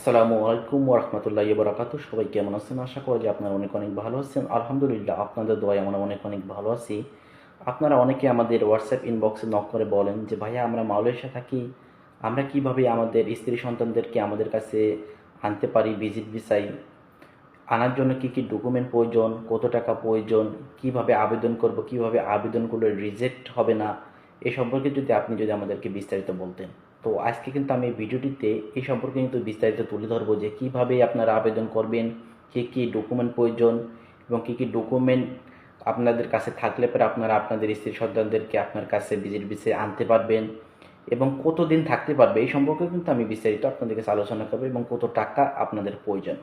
আসসালামু আলাইকুম ওরহমতুল্লাহ বরাকাতু সবাই কেমন আছেন? আশা করি যে আপনারা অনেক অনেক ভালো আছেন। আলহামদুলিল্লাহ, আপনাদের দোয়ায় আমরা অনেক অনেক ভালো আছি। আপনারা অনেকে আমাদের হোয়াটসঅ্যাপ ইনবক্সে নক করে বলেন যে, ভাইয়া, আমরা মালয়েশিয়া থাকি। আমরা কীভাবে আমাদের স্ত্রী সন্তানদেরকে আমাদের কাছে আনতে পারি ভিজিট ভিসাই আনার জন্য কি কি ডকুমেন্ট প্রয়োজন? কত টাকা প্রয়োজন? কীভাবে আবেদন করব? কীভাবে আবেদন করলে রিজেক্ট হবে না? এ সম্পর্কে যদি আপনি যদি আমাদেরকে বিস্তারিত বলতেন। তো আজকে কিন্তু আমি ভিডিওটিতে এই সম্পর্কে কিন্তু বিস্তারিত তুলে ধরবো যে কীভাবে আপনারা আবেদন করবেন, কী কী ডকুমেন্ট প্রয়োজন এবং কী কী ডকুমেন্ট আপনাদের কাছে থাকলে পরে আপনারা আপনাদের স্ত্রী সন্তানদেরকে আপনার কাছে ভিজিট ভিসে আনতে পারবেন এবং কতদিন থাকতে পারবে এই সম্পর্কে কিন্তু আমি বিস্তারিত আপনাদের কাছে আলোচনা করব এবং কত টাকা আপনাদের প্রয়োজন।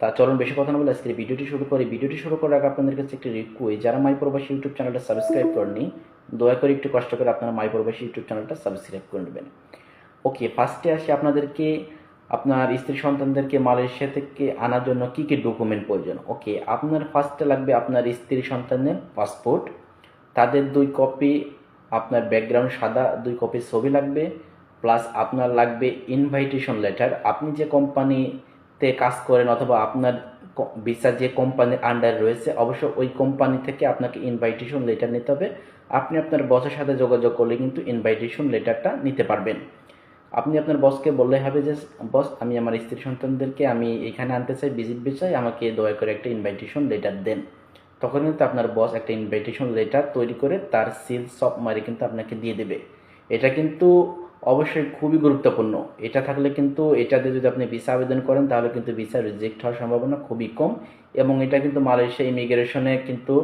তা চলুন বেশি কথা না বলে আজকে ভিডিওটি শুরু করি। ভিডিওটি শুরু করার আগে আপনাদের কাছে একটি রিকোয়েস্ট যারা মাই প্রবাসী ইউটিউব চ্যানেলটা সাবস্ক্রাইব করেননি দয়া করে একটু কষ্ট করে আপনারা মাই প্রবাসী ইউটিউব চ্যানেলটা সাবস্ক্রাইব করে নেবেন। ওকে ফার্স্টে আসি আপনাদেরকে, আপনার স্ত্রী সন্তানদেরকে মালয়েশিয়া থেকে আনার জন্য কী কী ডকুমেন্ট প্রয়োজন? ওকে আপনার ফার্স্টে লাগবে আপনার স্ত্রী সন্তানের পাসপোর্ট তাদের দুই কপি আপনার ব্যাকগ্রাউন্ড সাদা, দুই কপি ছবি লাগবে প্লাস আপনার লাগবে ইনভাইটেশন লেটার আপনি যে কোম্পানিতে কাজ করেন অথবা আপনার ভিসা যে কোম্পানির আন্ডার রয়েছে অবশ্য ওই কোম্পানি থেকে আপনাকে ইনভাইটেশন লেটার নিতে হবে। আপনি আপনার বসের সাথে যোগাযোগ করলে কিন্তু ইনভাইটেশন লেটারটা নিতে পারবেন। আপনি আপনার বসকে বললে হবে যে বস আমি আমার স্ত্রী সন্তানদেরকে আমি এখানে আনতে চাই ভিজিট বিষয় আমাকে দয়া করে একটা ইনভাইটেশন লেটার দেন। তখন কিন্তু আপনার বস একটা ইনভাইটেশন লেটার তৈরি করে তার সিল সব মারি কিন্তু আপনাকে দিয়ে দেবে। এটা কিন্তু অবশ্যই খুবই গুরুত্বপূর্ণ। এটা থাকলে কিন্তু এটা দিয়ে যদি আপনি ভিসা আবেদন করেন, তাহলে কিন্তু ভিসা রিজেক্ট হওয়ার সম্ভাবনা খুবই কম এবং এটা কিন্তু মালয়েশিয়া ইমিগ্রেশনে কিন্তু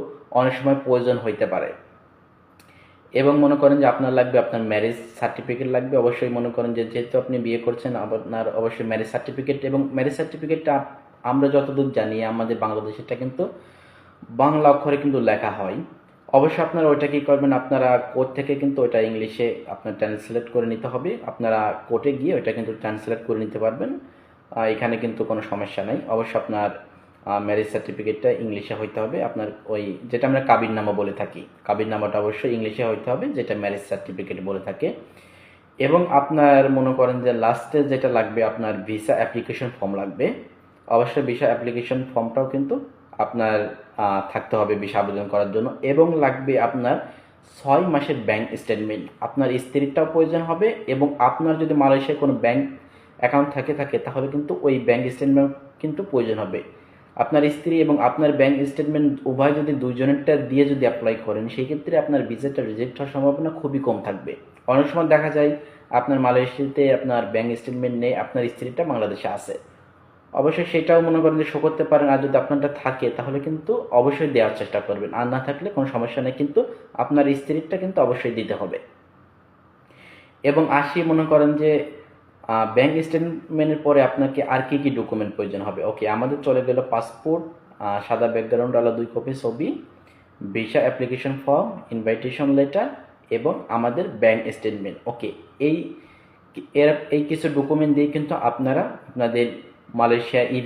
অনেক সময় প্রয়োজন হইতে পারে। এবং মনে করেন যে আপনার লাগবে আপনার ম্যারেজ সার্টিফিকেট লাগবে। অবশ্যই মনে করেন যে যেহেতু আপনি বিয়ে করছেন, আপনার অবশ্যই ম্যারেজ সার্টিফিকেট এবং ম্যারেজ সার্টিফিকেটটা আমরা যতদূর জানি, আমাদের বাংলাদেশেরটা কিন্তু বাংলা অক্ষরে কিন্তু লেখা হয়। অবশ্যই আপনারা ওইটা কী করবেন? আপনারা কোর্ট থেকে কিন্তু ওইটা ইংলিশে আপনার ট্রান্সলেট করে নিতে হবে। আপনারা কোর্টে গিয়ে ওইটা কিন্তু ট্রান্সলেট করে নিতে পারবেন। এখানে কিন্তু কোনো সমস্যা নেই। অবশ্যই আপনার ম্যারেজ সার্টিফিকেটটা ইংলিশে হইতে হবে। আপনার ওই যেটা আমরা কাবির নামা বলে থাকি। কাবির নামাটা অবশ্যই ইংলিশে হইতে হবে, যেটা ম্যারেজ সার্টিফিকেট বলে থাকে। এবং আপনার মনে করেন যে লাস্টে যেটা লাগবে, আপনার ভিসা অ্যাপ্লিকেশন ফর্ম লাগবে। অবশ্যই ভিসা অ্যাপ্লিকেশন ফর্মটাও কিন্তু আপনার থাকতে হবে ভিসা আবেদন করার জন্য এবং লাগবে আপনার ছয় মাসের ব্যাংক স্টেটমেন্ট আপনার স্ত্রীরটাও প্রয়োজন হবে এবং আপনার যদি মালয়েশিয়ায় কোনো ব্যাংক অ্যাকাউন্ট থাকে থাকে, তাহলে কিন্তু ওই ব্যাংক স্টেটমেন্ট কিন্তু প্রয়োজন হবে। আপনার স্ত্রী এবং আপনার ব্যাংক স্টেটমেন্ট উভয় যদি দুজনেরটা দিয়ে যদি অ্যাপ্লাই করেন, সেই ক্ষেত্রে আপনার ভিসাটা রিজেক্ট হওয়ার সম্ভাবনা খুবই কম থাকবে। অনেক সময় দেখা যায়, আপনার মালয়েশিয়াতে আপনার ব্যাংক স্টেটমেন্ট নেই, আপনার স্ত্রীটা বাংলাদেশে আছে। অবশ্যই সেটাও মনে করেন যে শো করতে পারেন। আর যদি আপনারটা থাকে, তাহলে কিন্তু অবশ্যই দেওয়ার চেষ্টা করবেন। আর না থাকলে কোনো সমস্যা নেই, কিন্তু আপনার স্ত্রীরটা কিন্তু অবশ্যই দিতে হবে। এবং আসি মনে করেন যে ব্যাংক স্টেটমেন্টের পরে আপনাকে আর কি কি ডকুমেন্ট প্রয়োজন হবে? ওকে আমাদের চলে গেল পাসপোর্ট সাদা ব্যাকগ্রাউন্ড আলা দুই কপি ছবি visa application form invitation letter এবং আমাদের ব্যাংক স্টেটমেন্ট ওকে এই, এর, এই কিছু ডকুমেন্ট দিয়ে কিন্তু আপনারা আপনাদের মালয়েশিয়া ই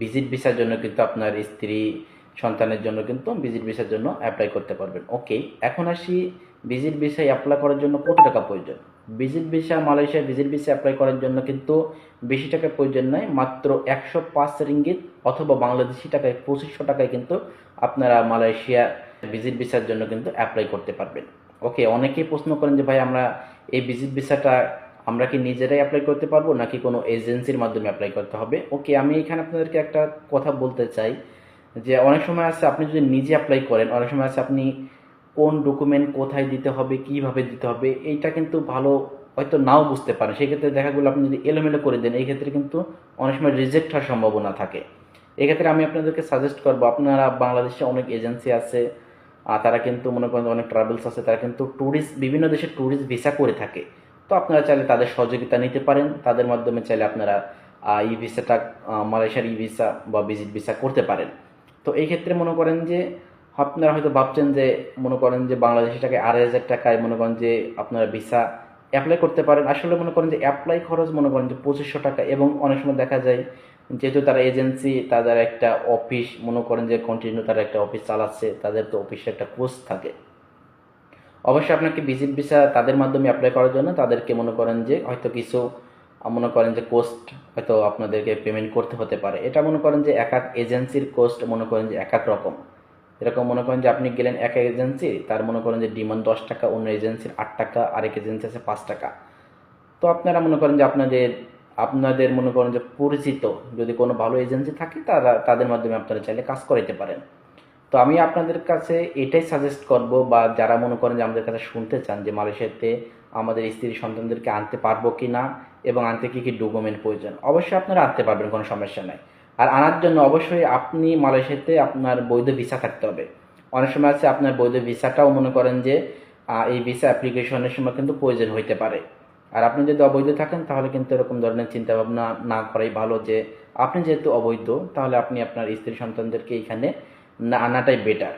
ভিজিট ভিসার জন্য কিন্তু আপনার স্ত্রী, সন্তানের জন্য কিন্তু ভিজিট ভিসার জন্য অ্যাপ্লাই করতে পারবেন। ওকে এখন আসি ভিজিট ভিসায় অ্যাপ্লাই করার জন্য কত টাকা প্রয়োজন? Visit visa, Malaysia visit visa apply করার জন্য কিন্তু বেশি টাকা প্রয়োজন নয়, মাত্র একশো পাঁচ রিঙ্গিত অথবা বাংলাদেশি টাকায়, পঁচিশশো টাকায় কিন্তু আপনারা মালয়েশিয়া ভিজিট ভিসার জন্য কিন্তু অ্যাপ্লাই করতে পারবেন। ওকে অনেকেই প্রশ্ন করেন যে ভাই, আমরা এই ভিজিট ভিসাটা আমরা কি নিজেরাই অ্যাপ্লাই করতে পারব নাকি কোনো এজেন্সির মাধ্যমে অ্যাপ্লাই করতে হবে? ওকে আমি এখানে আপনাদেরকে একটা কথা বলতে চাই যে অনেক সময় আছে আপনি যদি নিজে অ্যাপ্লাই করেন, অনেক সময় আছে আপনি কোন ডকুমেন্ট কোথায় দিতে হবে, কীভাবে দিতে হবে, এইটা কিন্তু ভালো হয়তো নাও বুঝতে পারেন সেক্ষেত্রে দেখাগুলো আপনি যদি এলোমেলো করে দেন, এই ক্ষেত্রে কিন্তু অনেক সময় রিজেক্ট হওয়ার সম্ভাবনা থাকে। এক্ষেত্রে আমি আপনাদেরকে সাজেস্ট করব, আপনারা বাংলাদেশে অনেক এজেন্সি আছে তারা কিন্তু মনে করেন অনেক ট্রাভেলস আছে, তারা কিন্তু ট্যুরিস্ট বিভিন্ন দেশে ট্যুরিস্ট ভিসা করে থাকে। তো আপনারা চাইলে তাদের সহযোগিতা নিতে পারেন। তাদের মাধ্যমে চাইলে আপনারা ই ভিসাটা মালয়েশিয়ার ই ভিসা বা ভিজিট ভিসা করতে পারেন। তো এই ক্ষেত্রে মনে করেন যে, আপনারা হয়তো ভাবছেন যে, মনে করেন যে বাংলাদেশি টাকায় আড়াই হাজার টাকায় মনে করেন যে আপনারা ভিসা অ্যাপ্লাই করতে পারেন। আসলে মনে করেন যে অ্যাপ্লাই খরচ মনে করেন যে পঁচিশশো টাকা এবং অনেক সময় দেখা যায় যেহেতু তারা এজেন্সি, তাদের একটা অফিস, মনে করেন যে কন্টিনিউ তারা একটা অফিস চালাচ্ছে, তাদের তো অফিসে একটা কোর্স থাকে। অবশ্যই আপনাকে ভিজিট ভিসা তাদের মাধ্যমে অ্যাপ্লাই করার জন্য তাদেরকে মনে করেন যে হয়তো কিছু, মনে করেন যে কোস্ট হয়তো আপনাদেরকে পেমেন্ট করতে হতে পারে। এটা মনে করেন যে এক এক এজেন্সির কোস্ট মনে করেন যে এক এক রকম। এরকম মনে করেন যে আপনি গেলেন এক এক এজেন্সি তার মনে করেন যে ডিমান্ড দশ টাকা, অন্য এজেন্সির আট টাকা, আরেক এজেন্সি আছে পাঁচ টাকা। তো আপনারা মনে করেন যে আপনাদের আপনাদের মনে করেন যে পরিচিত যদি কোনো ভালো এজেন্সি থাকে, তারা, তাদের মাধ্যমে আপনারা চাইলে কাজ করাইতে পারেন। তো আমি আপনাদের কাছে এটাই সাজেস্ট করব বা যারা মনে করেন যে আমাদের কাছে শুনতে চান যে মালয়েশিয়াতে আমাদের স্ত্রী সন্তানদেরকে আনতে পারব কি না এবং আনতে কী কী ডকুমেন্ট প্রয়োজন, অবশ্যই আপনারা আনতে পারবেন, কোনো সমস্যা নাই। আর আনার জন্য অবশ্যই আপনি মালয়েশিয়াতে আপনার বৈধ ভিসা থাকতে হবে। অনেক সময় আছে আপনার বৈধ ভিসাটাও মনে করেন যে এই ভিসা অ্যাপ্লিকেশনের সময় কিন্তু প্রয়োজন হইতে পারে। আর আপনি যদি অবৈধ থাকেন তাহলে কিন্তু এরকম ধরনের চিন্তা ভাবনা না করাই ভালো যে, আপনি যেহেতু অবৈধ তাহলে আপনি আপনার স্ত্রী সন্তানদেরকে এখানে না আনাটাই বেটার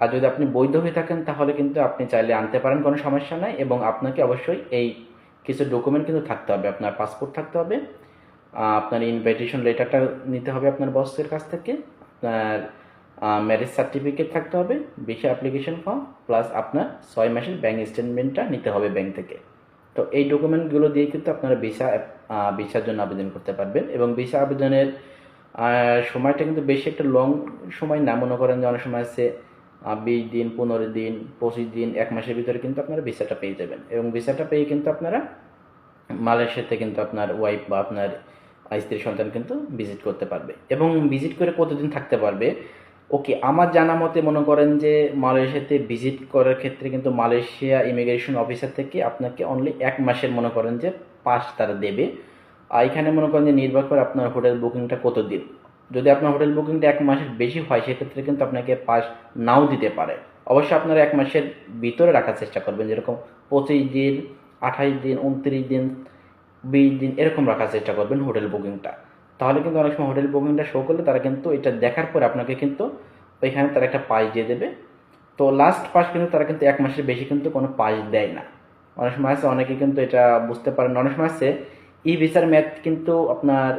আর যদি আপনি বৈধ হয়ে থাকেন, তাহলে কিন্তু আপনি চাইলে আনতে পারেন, কোনো সমস্যা নাই। এবং আপনাকে অবশ্যই এই কিছু ডকুমেন্ট কিন্তু থাকতে হবে, আপনার পাসপোর্ট থাকতে হবে আপনার ইনভাইটেশন লেটারটা নিতে হবে আপনার বসের কাছ থেকে, আপনার ম্যারেজ সার্টিফিকেট থাকতে হবে ভিসা অ্যাপ্লিকেশন ফর্ম প্লাস আপনার ছয় মাসের ব্যাঙ্ক স্টেটমেন্টটা নিতে হবে ব্যাংক থেকে। তো এই ডকুমেন্টগুলো দিয়ে কিন্তু আপনারা ভিসা ভিসার জন্য আবেদন করতে পারবেন। এবং ভিসা আবেদনের সময়টা কিন্তু বেশি একটা লং সময় না। মনে করেন যে অনেক সময় আছে বিশ দিন, পনেরো দিন, পঁচিশ দিন, এক মাসের ভিতরে কিন্তু আপনারা ভিসাটা পেয়ে যাবেন। এবং ভিসাটা পেয়ে কিন্তু আপনারা মালয়েশিয়াতে কিন্তু আপনার ওয়াইফ বা আপনার স্ত্রী, সন্তান কিন্তু ভিজিট করতে পারবে। এবং ভিজিট করে কতদিন থাকতে পারবে? ওকে আমার জানা মতে মনে করেন যে মালয়েশিয়াতে ভিজিট করার ক্ষেত্রে কিন্তু মালয়েশিয়া ইমিগ্রেশন অফিসার থেকে আপনাকে অনলি এক মাসের মনে করেন যে পাস তারা দেবে। আর এখানে মনে করেন যে নির্ভর করে আপনার হোটেল বুকিংটা কত দিন? যদি আপনার হোটেল বুকিংটা এক মাসের বেশি হয়, সেক্ষেত্রে কিন্তু আপনাকে পাস নাও দিতে পারে। অবশ্যই আপনারা এক মাসের ভিতরে রাখার চেষ্টা করবেন, যেরকম পঁচিশ দিন আঠাইশ দিন, উনত্রিশ দিন, বিশ দিন, এরকম রাখার চেষ্টা করবেন হোটেল বুকিংটা তাহলে কিন্তু অনেক সময় হোটেল বুকিংটা শো করলে তারা কিন্তু এটা দেখার পরে আপনাকে কিন্তু ওইখানে তারা একটা পাস দিয়ে দেবে। তো লাস্ট পাস কিন্তু তারা কিন্তু এক মাসের বেশি কিন্তু কোনো পাস দেয় না। অনেক সময় আছে, অনেকে কিন্তু এটা বুঝতে পারেন। অনেক সময় আছে ই ভিসার ম্যাথ কিন্তু আপনার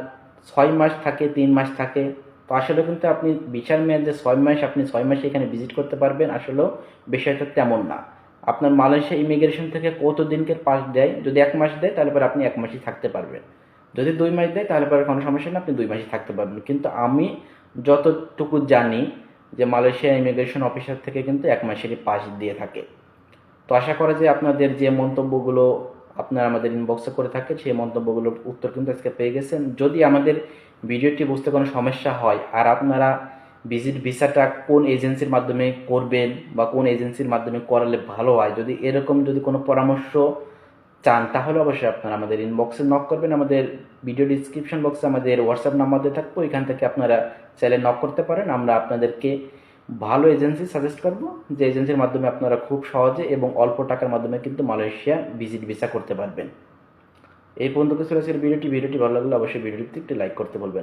ছয় মাস থাকে, তিন মাস থাকে। তো আসলে কিন্তু আপনি ভিসার মেয়াদ যে ছয় মাস, আপনি ছয় মাসে এখানে ভিজিট করতে পারবেন। আসলেও বিষয়টা তেমন না। আপনার মালয়েশিয়া ইমিগ্রেশন থেকে কত দিনকে পাস দেয়? যদি এক মাস দেয়, তাহলে পরে আপনি এক মাসই থাকতে পারবেন। যদি দুই মাস দেয়, তাহলে পরে কোনো সমস্যা নেই, আপনি দুই মাসই থাকতে পারবেন। কিন্তু আমি যতটুকু জানি যে মালয়েশিয়া ইমিগ্রেশন অফিসার থেকে কিন্তু এক মাসেরই পাস দিয়ে থাকে। তো আশা করা যে আপনাদের যে মন্তব্যগুলো আপনারা আমাদের ইনবক্সে করে থাকেন সেই মন্তব্যগুলোর উত্তর কিন্তু আজকে পেয়ে গেছেন। যদি আমাদের ভিডিওটি বুঝতে কোনো সমস্যা হয়, আর আপনারা ভিজিট ভিসাটা কোন এজেন্সির মাধ্যমে করবেন বা কোন এজেন্সির মাধ্যমে করালে ভালো হয়, যদি এরকম যদি কোনো পরামর্শ চান, তাহলে অবশ্যই আপনারা আমাদের ইনবক্সে নক করবেন। আমাদের ভিডিও ডিসক্রিপশন বক্সে আমাদের হোয়াটসঅ্যাপ নাম্বার দিয়ে থাকব। এখান থেকে আপনারা চাইলে নক করতে পারেন। আমরা আপনাদেরকে ভালো এজেন্সি সাজেস্ট করব, যে এজেন্সির মাধ্যমে আপনারা খুব সহজে এবং অল্প টাকার মাধ্যমে কিন্তু মালয়েশিয়া ভিজিট ভিসা করতে পারবেন। এই পর্যন্ত কিছু ভিডিওটি। ভিডিওটি ভালো লাগলে অবশ্যই ভিডিওটিতে একটি লাইক করতে বলবেন।